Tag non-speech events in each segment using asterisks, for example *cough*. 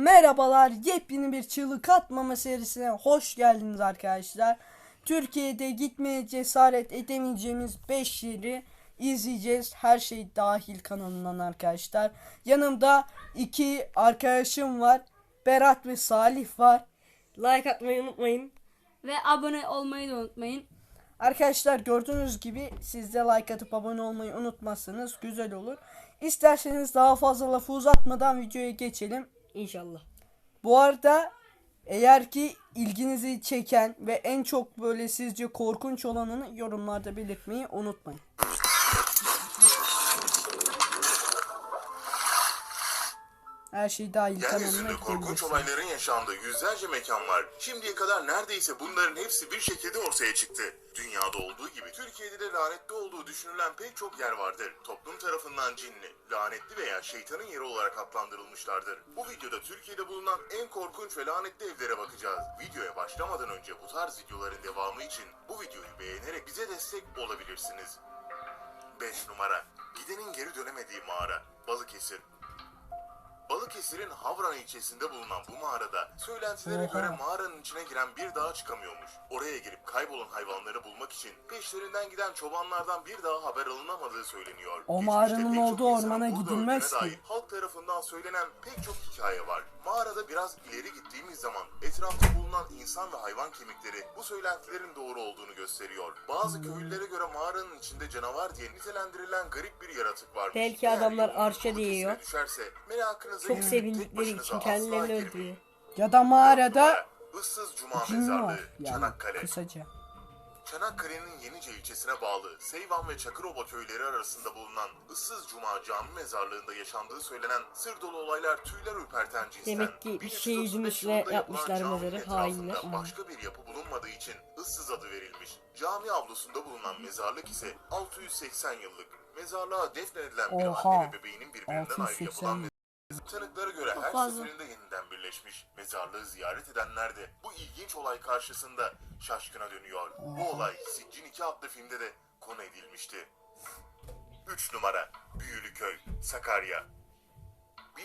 merhabalar. Yepyeni bir çığlık atmama serisine hoş geldiniz arkadaşlar. Türkiye'de gitmeye cesaret edemeyeceğimiz 5 yeri izleyeceğiz. Her şey dahil kanalından arkadaşlar. Yanımda iki arkadaşım var. Berat ve Salih var. Like atmayı unutmayın. Ve abone olmayı da unutmayın. Arkadaşlar gördüğünüz gibi siz de like atıp abone olmayı unutmazsanız güzel olur. İsterseniz daha fazla lafı uzatmadan videoya geçelim. İnşallah. Bu arada eğer ki ilginizi çeken ve en çok böyle sizce korkunç olanını yorumlarda belirtmeyi unutmayın. Her şey dahil Yeryüzünde korkunç olayların yaşandığı yüzlerce mekan var. Şimdiye kadar neredeyse bunların hepsi bir şekilde ortaya çıktı. Dünyada olduğu gibi Türkiye'de de lanetli olduğu düşünülen pek çok yer vardır. Toplum tarafından cinli, lanetli veya şeytanın yeri olarak adlandırılmışlardır. Bu videoda Türkiye'de bulunan en korkunç ve lanetli evlere bakacağız. Videoya başlamadan önce bu tarz videoların devamı için bu videoyu beğenerek bize destek olabilirsiniz. 5 numara Gidenin geri dönemediği mağara Balıkesir Balıkesir'in Havran ilçesinde bulunan bu mağarada söylentilere göre mağaranın içine giren bir dağa çıkamıyormuş. Oraya girip kaybolan hayvanları bulmak için peşlerinden giden çobanlardan bir daha haber alınamadığı söyleniyor. O Geçmişte mağaranın pek çok olduğu insanın ormana burada gidilmez öldüğüne ki. dair Halk tarafından söylenen pek çok hikaye var. Mağarada biraz ileri gittiğimiz zaman etrafta bulunan insan ve hayvan kemikleri bu söylentilerin doğru olduğunu gösteriyor. Bazı köylülere göre mağaranın içinde canavar diye nitelendirilen garip bir yaratık var. Belki adamlar arşa değiyor. Düşerse Çok sevindikleri için kendilerini öldürüyor. Ya da mağarada Issız Cuma Mezarlığı, yani Çanakkale. kısaca. Çanakkale'nin Yenice ilçesine bağlı Seyvan ve Çakıroba köyleri arasında bulunan Issız Cuma Cami Mezarlığı'nda yaşandığı söylenen sır dolu olaylar tüyler ürperten cinsten. Demek ki bir şey 1335 yüzümüzle yapmışlar mezarı, hainler. Başka bir yapı bulunmadığı için ıssız adı verilmiş. Cami avlusunda bulunan mezarlık ise 680 yıllık. Mezarlığa defnedilen bir Oha. anne ve bebeğinin birbirinden ayrı 680 yapılan. Tanıklara göre her fazla. seferinde yeniden birleşmiş. Mezarlığı ziyaret edenler de bu ilginç olay karşısında şaşkına dönüyor. Bu olay Siccin 2 adlı filmde de konu edilmişti. 3 numara Büyülüköy, Sakarya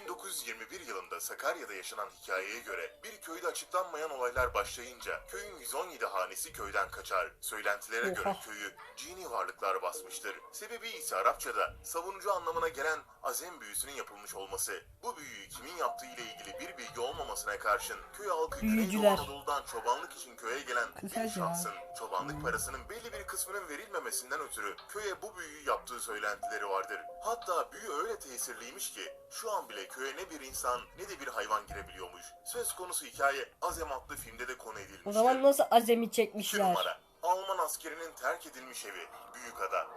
1921 yılında Sakarya'da yaşanan hikayeye göre bir köyde açıklanmayan olaylar başlayınca köyün 117 hanesi köyden kaçar. Söylentilere göre köyü cini varlıklar basmıştır. Sebebi ise Arapçada savunucu anlamına gelen azem büyüsünün yapılmış olması. Bu büyüyü kimin yaptığı ile ilgili bir bilgi olmamasına karşın köy halkı Güneydoğu. Anadolu'dan çobanlık için köye gelen bir şahsın çobanlık parasının belli bir kısmının verilmemesinden ötürü köye bu büyüyü yaptığı söylentileri vardır. Hatta büyü öyle tesirliymiş ki şu an bile köye ne bir insan ne de bir hayvan girebiliyormuş. Söz konusu hikaye Azem adlı filmde de konu edilmiştir. O zaman nasıl azemi 2 çekmişler? numara. Alman askerinin terk edilmiş evi Büyükada.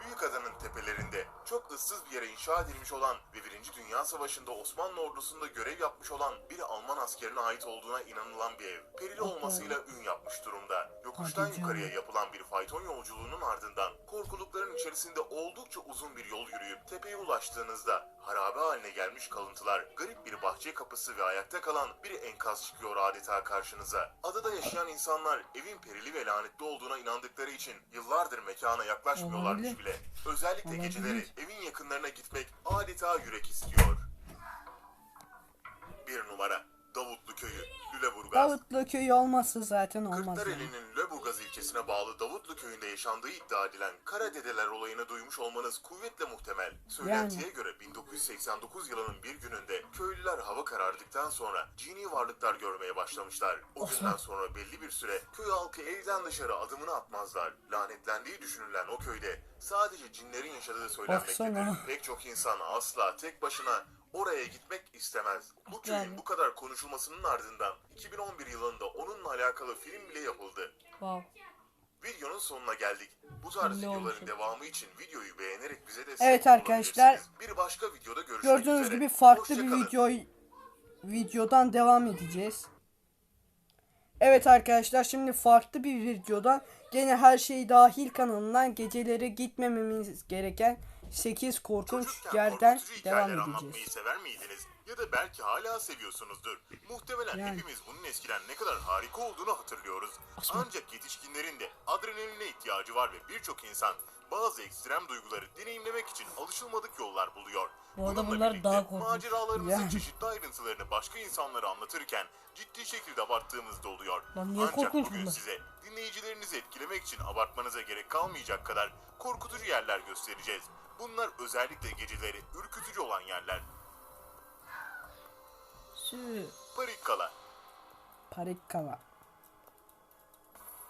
Büyükada'nın tepelerinde çok ıssız bir yere inşa edilmiş olan ve 1. Dünya Savaşı'nda Osmanlı ordusunda görev yapmış olan bir Alman askerine ait olduğuna inanılan bir ev. Perili olmasıyla ün yapmış durumda. Yokuştan Hadi canım. yukarıya yapılan bir fayton yolculuğunun ardından korkulukların içerisinde oldukça uzun bir yol yürüyüp tepeye ulaştığınızda harabe haline gelmiş kalıntılar, garip bir bahçe kapısı ve ayakta kalan bir enkaz çıkıyor adeta karşınıza. Adada yaşayan insanlar evin perili ve lanetli olduğuna inandıkları için yıllardır mekana yaklaşmıyorlarmış bile. Özellikle Olabilir. geceleri evin yakınlarına gitmek adeta yürek istiyor. Bir numara Davutlu Köyü, Lüleburgaz. Davutlu köyü olmazsa zaten olmaz. yani. Lüleburgaz ilçesine bağlı Davutlu köyünde yaşandığı iddia edilen Kara Dedeler olayını duymuş olmanız kuvvetle muhtemel. Söylentiye göre 1989 yılının bir gününde köylüler hava karardıktan sonra cini varlıklar görmeye başlamışlar. O günden sonra belli bir süre köy halkı evden dışarı adımını atmazlar. Lanetlendiği düşünülen o köyde sadece cinlerin yaşadığı söylenmektedir. Pek çok insan asla tek başına oraya gitmek istemez. Bu köyün Yani. bu kadar konuşulmasının ardından 2011 yılında onunla alakalı film bile yapıldı. Wow. Videonun sonuna geldik. Bu tarz Ne videoların olmuş? devamı için videoyu beğenerek bize destek Evet arkadaşlar. Bir başka videoda görüşmek Gördüğünüz üzere. gibi farklı Hoşça bir kalın. video videodan devam edeceğiz. Evet arkadaşlar şimdi farklı bir videodan gene her şey dahil kanalından geceleri gitmememiz gereken 8 korkunç Çocukken yerden korkutucu devam hikayeler anlatmayı edeceğiz. sever miydiniz? Ya da belki hala seviyorsunuzdur. Muhtemelen Yani. hepimiz bunun eskiden ne kadar harika olduğunu hatırlıyoruz. Ancak yetişkinlerin de adrenaline ihtiyacı var ve birçok insan bazı ekstrem duyguları deneyimlemek için alışılmadık yollar buluyor. Bu arada Bununla bunlar birlikte daha korkunç. Maceralarımızın Yani. çeşitli ayrıntılarını başka insanlara anlatırken ciddi şekilde abarttığımız da oluyor. Lan niye Ancak korkunç bugün bunlar? size dinleyicilerinizi etkilemek için abartmanıza gerek kalmayacak kadar korkutucu yerler göstereceğiz. Bunlar özellikle geceleri ürkütücü olan yerler. Sü. Parikkala. Parikkala.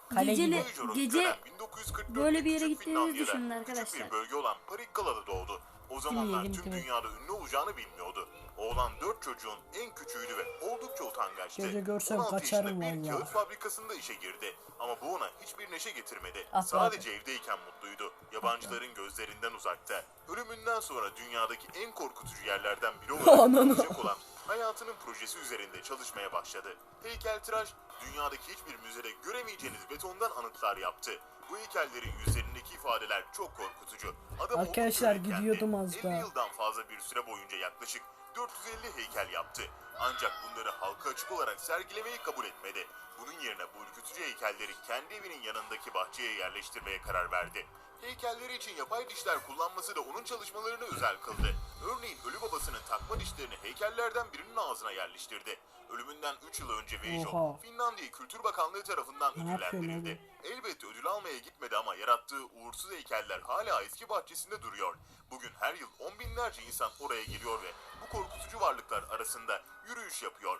Kale Geceli- gibi. Gece dönem 1944'te böyle bir yere küçük Finlandiya'da düşünün Küçük arkadaşlar. bir bölge olan Parikkala'da doğdu. O zamanlar tüm dünyada ünlü olacağını bilmiyordu. Oğlan dört çocuğun en küçüğüydü ve oldukça utangaçtı. Gece görsem 16 kaçarım yaşında bir vallahi. kağıt fabrikasında işe girdi. Ama bu ona hiçbir neşe getirmedi. Ah Sadece evdeyken mutluydu. Yabancıların gözlerinden uzakta. Ölümünden sonra dünyadaki en korkutucu yerlerden biri olarak *laughs* Ananı. kalacak olan hayatının projesi üzerinde çalışmaya başladı. Heykeltıraş dünyadaki hiçbir müzede göremeyeceğiniz betondan anıtlar yaptı. Bu heykellerin yüzlerindeki ifadeler çok korkutucu. Adam Arkadaşlar, gidiyordum az 50 daha. yıldan fazla bir süre boyunca yaklaşık 450 heykel yaptı. Ancak bunları halka açık olarak sergilemeyi kabul etmedi. Bunun yerine bu ürkütücü heykelleri kendi evinin yanındaki bahçeye yerleştirmeye karar verdi. Heykelleri için yapay dişler kullanması da onun çalışmalarını özel kıldı. Örneğin ölü babasının takma dişlerini heykellerden birinin ağzına yerleştirdi. Ölümünden 3 yıl önce Veijo, Oha. Finlandiya Kültür Bakanlığı tarafından Ne yapıyorsun ödüllendirildi. Elbette ödül almaya gitmedi ama yarattığı uğursuz heykeller hala eski bahçesinde duruyor. Bugün her yıl on binlerce insan oraya geliyor ve bu korkutucu varlıklar arasında yürüyüş yapıyor.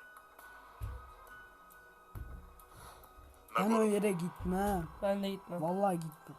Ben o Nagoro. yere gitmem. Ben de gitmem. Vallahi gitmem.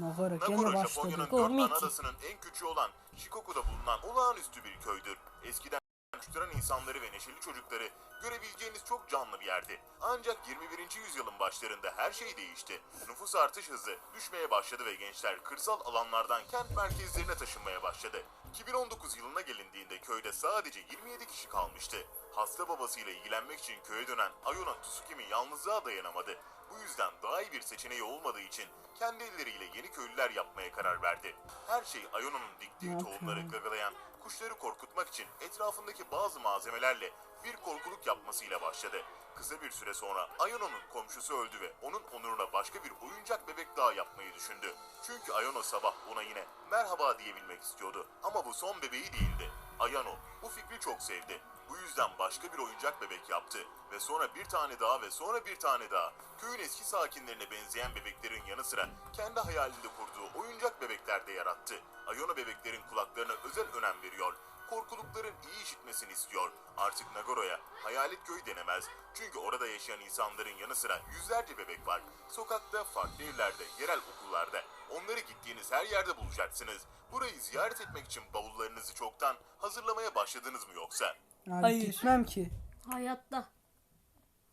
Nagoro gene Nagoro başladı. Japonya'nın dört adasının en küçüğü olan Shikoku'da bulunan olağanüstü bir köydür. Eskiden uçturan insanları ve neşeli çocukları görebileceğiniz çok canlı bir yerdi. Ancak 21. yüzyılın başlarında her şey değişti. Nüfus artış hızı düşmeye başladı ve gençler kırsal alanlardan kent merkezlerine taşınmaya başladı. 2019 yılına gelindiğinde köyde sadece 27 kişi kalmıştı. Hasta babasıyla ilgilenmek için köye dönen Ayona Tsukimi yalnızlığa dayanamadı. Bu yüzden daha iyi bir seçeneği olmadığı için kendi elleriyle yeni köylüler yapmaya karar verdi. Her şey Ayona'nın diktiği tohumları gagalayan kuşları korkutmak için etrafındaki bazı malzemelerle bir korkuluk yapmasıyla başladı. Kısa bir süre sonra Ayona'nın komşusu öldü ve onun onuruna başka bir oyuncak bebek daha yapmayı düşündü. Çünkü Ayano sabah ona yine merhaba diyebilmek istiyordu. Ama bu son bebeği değildi. Ayano bu fikri çok sevdi. Bu yüzden başka bir oyuncak bebek yaptı ve sonra bir tane daha ve sonra bir tane daha. Köyün eski sakinlerine benzeyen bebeklerin yanı sıra kendi hayalinde kurduğu oyuncak bebekler de yarattı. Ayano bebeklerin kulaklarına özel önem veriyor. Korkulukların iyi işitmesini istiyor. Artık Nagoro'ya hayalet köy denemez. Çünkü orada yaşayan insanların yanı sıra yüzlerce bebek var. Sokakta, farklı evlerde, yerel okullarda. Onları gittiğiniz her yerde bulacaksınız. Burayı ziyaret etmek için bavullarınızı çoktan hazırlamaya başladınız mı yoksa? Yani Hayır. gitmem ki. Hayatta.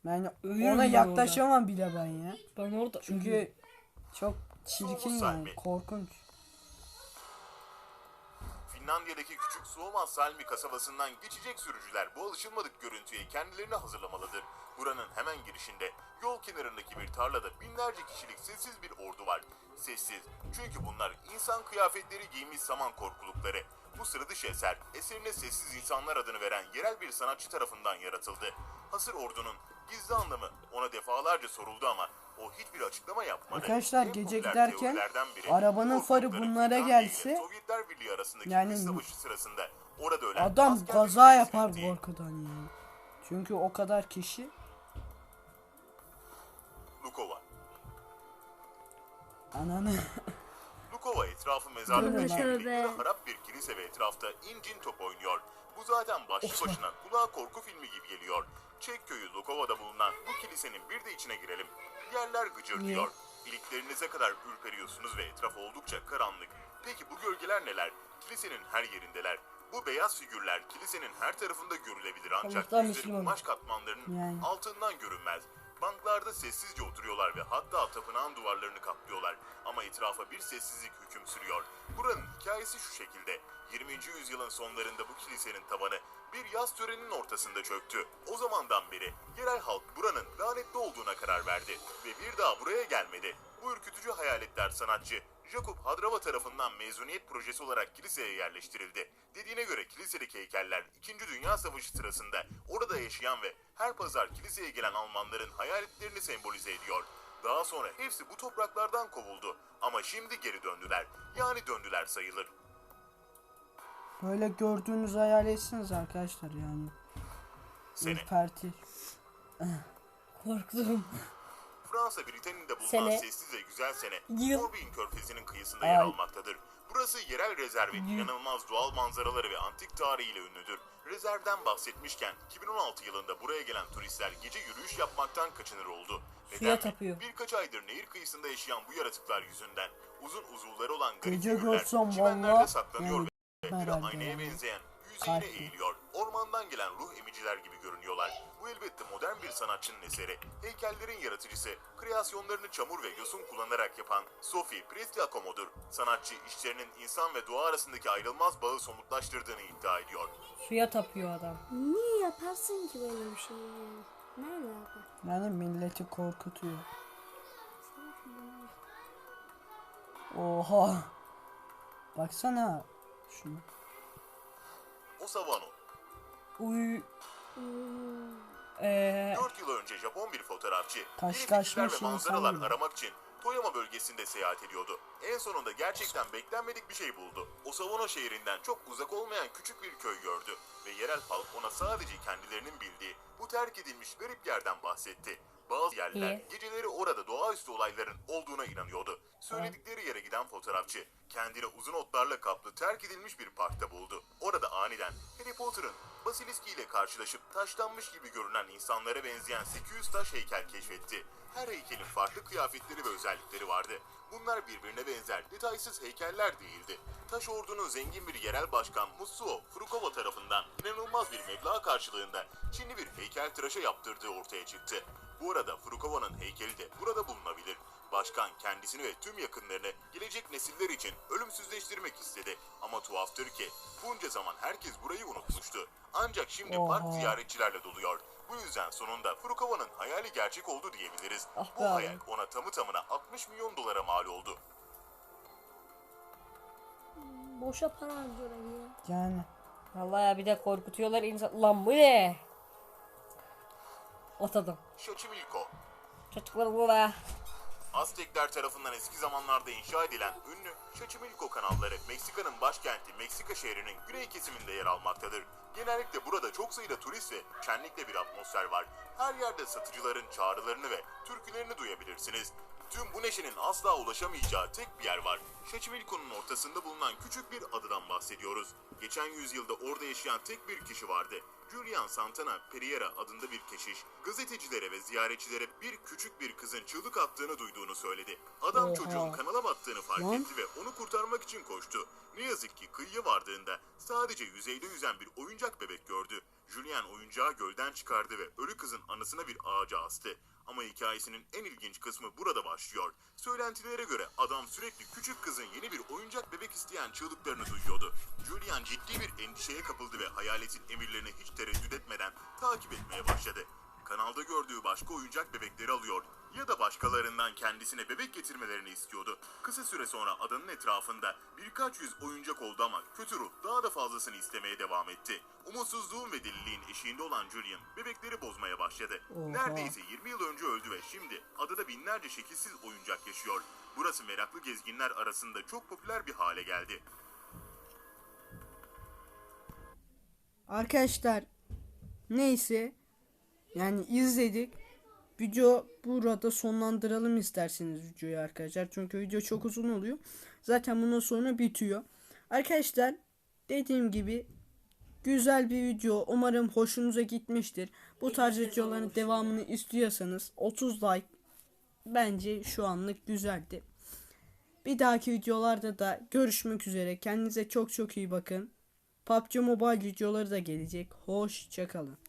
Yani Ölürüm ona ben yaklaşamam bile ben ya. Ben orada Çünkü çok çirkin yani. Salmi. Korkunç. Finlandiya'daki küçük Suomen Salmi kasabasından geçecek sürücüler bu alışılmadık görüntüye kendilerini hazırlamalıdır. Buranın hemen girişinde yol kenarındaki bir tarlada binlerce kişilik sessiz bir ordu var. Sessiz çünkü bunlar insan kıyafetleri giymiş saman korkulukları. Bu sıra dışı eser eserine sessiz insanlar adını veren yerel bir sanatçı tarafından yaratıldı. Hasır ordunun gizli anlamı ona defalarca soruldu ama o hiçbir açıklama yapmadı. Arkadaşlar, En gece giderken biri, arabanın farı bunlara gelse, Sovyetler Birliği arasındaki yani savaşı sırasında orada ölen Adam kaza yapar değil. korkudan yani. Çünkü o kadar kişi Lukova. ananı Lukova etrafı mezarlık Tövbe çevrili harap bir kilise ve etrafta incin top oynuyor. Bu zaten başlı Osman. başına kulağa korku filmi gibi geliyor. Çek köyü Lukova'da bulunan bu kilisenin bir de içine girelim. Yerler gıcırdıyor. İliklerinize kadar ürperiyorsunuz ve etraf oldukça karanlık. Peki bu gölgeler neler? Kilisenin her yerindeler. Bu beyaz figürler kilisenin her tarafında görülebilir ancak Allah'tan yüzleri kumaş katmanlarının Yani. altından görünmez. Banklarda sessizce oturuyorlar ve hatta tapınağın duvarlarını kaplıyorlar. Ama etrafa bir sessizlik hüküm sürüyor. Buranın hikayesi şu şekilde. 20. yüzyılın sonlarında bu kilisenin tabanı bir yaz töreninin ortasında çöktü. O zamandan beri yerel halk buranın lanetli olduğuna karar verdi ve bir daha buraya gelmedi. Bu ürkütücü hayaletler sanatçı Jakob Hadrava tarafından mezuniyet projesi olarak kiliseye yerleştirildi. Dediğine göre kilisedeki heykeller 2. Dünya Savaşı sırasında orada yaşayan ve her pazar kiliseye gelen Almanların hayaletlerini sembolize ediyor. Daha sonra hepsi bu topraklardan kovuldu. Ama şimdi geri döndüler. Yani döndüler sayılır. Böyle gördüğünüzü hayal etsiniz arkadaşlar yani. Sene. Ürperti. Korktum. Fransa Britanya'da bulunan Sene. sessiz ve güzel sene Yıl. Morbihan Körfezi'nin kıyısında Ay. yer almaktadır. Burası yerel rezervin inanılmaz doğal manzaraları ve antik tarihiyle ünlüdür. Rezervden bahsetmişken 2016 yılında buraya gelen turistler gece yürüyüş yapmaktan kaçınır oldu. Suya mi? tapıyor. Birkaç aydır nehir kıyısında yaşayan bu yaratıklar yüzünden uzun uzuvları olan garip Gece görsem çimenlerde valla saklanıyor ve herhalde aynaya yani. benzeyen yüzeyine eğiliyor. Ormandan gelen ruh emiciler gibi görünüyorlar. Bu elbette modern bir sanatçının eseri. Heykellerin yaratıcısı, kreasyonlarını çamur ve yosun kullanarak yapan Sophie Prestiacomo'dur. Sanatçı işlerinin insan ve doğa arasındaki ayrılmaz bağı somutlaştırdığını iddia ediyor. Suya tapıyor adam. Niye yaparsın ki böyle bir şey? Ne alaka? Yani milleti korkutuyor. Oha. Baksana şunu. O Savano, Uy. Eee 4 yıl önce Japon bir fotoğrafçı fikirler ve insan manzaralar gibi. aramak için Toyama bölgesinde seyahat ediyordu. En sonunda gerçekten beklenmedik bir şey buldu. Osawano şehrinden çok uzak olmayan küçük bir köy gördü ve yerel halk ona sadece kendilerinin bildiği bu terk edilmiş garip yerden bahsetti. Bazı yerler İyi. geceleri orada doğaüstü olayların olduğuna inanıyordu. Söyledikleri yere giden fotoğrafçı kendini uzun otlarla kaplı terk edilmiş bir parkta buldu. Orada aniden Harry Potter'ın Basiliski ile karşılaşıp taşlanmış gibi görünen insanlara benzeyen 800 taş heykel keşfetti. Her heykelin farklı kıyafetleri ve özellikleri vardı. Bunlar birbirine benzer, detaysız heykeller değildi. Taş ordunun zengin bir yerel başkan Musuo Furukawa tarafından inanılmaz bir meblağ karşılığında Çinli bir heykel tıraşa yaptırdığı ortaya çıktı. Bu arada Furukawa'nın heykeli de burada bulunabilir. Başkan kendisini ve tüm yakınlarını gelecek nesiller için ölümsüzleştirmek istedi. Ama tuhaftır ki bunca zaman herkes burayı unutmuştu. Ancak şimdi Oha. park ziyaretçilerle doluyor. Bu yüzden sonunda Furukawa'nın hayali gerçek oldu diyebiliriz. Ah Bu hayal ona tamı tamına 60 milyon dolara mal oldu. Boşa para harcıyorlar ya. Yani Vallahi ya bir de korkutuyorlar insan. Lan bu ne? At adam. Xochimilco, Çocuklar bu be. Aztekler tarafından eski zamanlarda inşa edilen ünlü Xochimilco kanalları Meksika'nın başkenti Meksika şehrinin güney kesiminde yer almaktadır. Genellikle burada çok sayıda turist ve şenlikle bir atmosfer var. Her yerde satıcıların çağrılarını ve türkülerini duyabilirsiniz. Tüm bu neşenin asla ulaşamayacağı tek bir yer var. Xochimilco'nun ortasında bulunan küçük bir adadan bahsediyoruz. Geçen yüzyılda orada yaşayan tek bir kişi vardı. Julian Santana Pereira adında bir keşiş, gazetecilere ve ziyaretçilere bir küçük bir kızın çığlık attığını duyduğunu söyledi. Adam Oha. çocuğun kanala battığını fark Lan. etti ve onu kurtarmak için koştu. Ne yazık ki kıyıya vardığında sadece yüzeyde yüzen bir oyuncak bebek gördü. Julian oyuncağı gölden çıkardı ve ölü kızın anısına bir ağaca astı. Ama hikayesinin en ilginç kısmı burada başlıyor. Söylentilere göre adam sürekli küçük kızın yeni bir oyuncak bebek isteyen çığlıklarını duyuyordu. Julian ciddi bir endişeye kapıldı ve hayaletin emirlerini hiç tereddüt etmeden takip etmeye başladı. Kanalda gördüğü başka oyuncak bebekleri alıyor ya da başkalarından kendisine bebek getirmelerini istiyordu. Kısa süre sonra adanın etrafında birkaç yüz oyuncak oldu ama kötü ruh daha da fazlasını istemeye devam etti. Umutsuzluğun ve deliliğin eşiğinde olan Julian bebekleri bozmaya başladı. Oha. Neredeyse 20 yıl önce öldü ve şimdi adada binlerce şekilsiz oyuncak yaşıyor. Burası meraklı gezginler arasında çok popüler bir hale geldi. arkadaşlar neyse yani izledik. Video burada sonlandıralım isterseniz videoyu arkadaşlar. Çünkü video çok uzun oluyor. Zaten bundan sonra bitiyor. Arkadaşlar dediğim gibi güzel bir video. Umarım hoşunuza gitmiştir. Bu tarz videoların devamını istiyorsanız 30 like bence şu anlık güzeldi. Bir dahaki videolarda da görüşmek üzere. Kendinize çok çok iyi bakın. PUBG Mobile videoları da gelecek. Hoşçakalın.